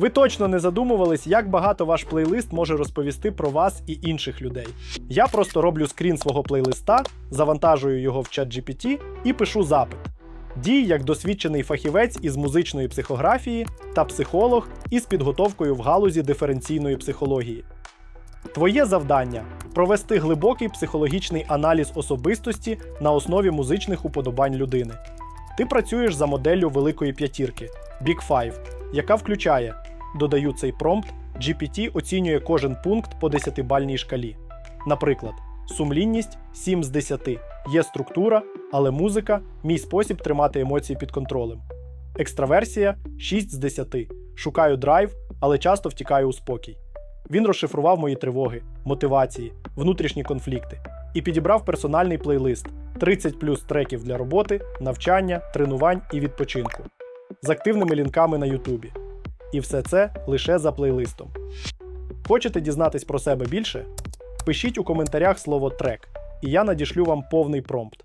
Ви точно не задумувались, як багато ваш плейлист може розповісти про вас і інших людей. Я просто роблю скрін свого плейлиста, завантажую його в ChatGPT і пишу запит. Дій як досвідчений фахівець із музичної психографії та психолог із підготовкою в галузі диференційної психології. Твоє завдання провести глибокий психологічний аналіз особистості на основі музичних уподобань людини. Ти працюєш за моделлю Великої п'ятірки Big Five, яка включає додаю цей промпт, GPT оцінює кожен пункт по 10-бальній шкалі. Наприклад, сумлінність 7 з 10, є структура, але музика мій спосіб тримати емоції під контролем. Екстраверсія 6 з 10. Шукаю драйв, але часто втікаю у спокій. Він розшифрував мої тривоги, мотивації, внутрішні конфлікти і підібрав персональний плейлист 30 плюс треків для роботи, навчання, тренувань і відпочинку з активними лінками на Ютубі. І все це лише за плейлистом. Хочете дізнатись про себе більше? Пишіть у коментарях слово трек, і я надішлю вам повний промпт.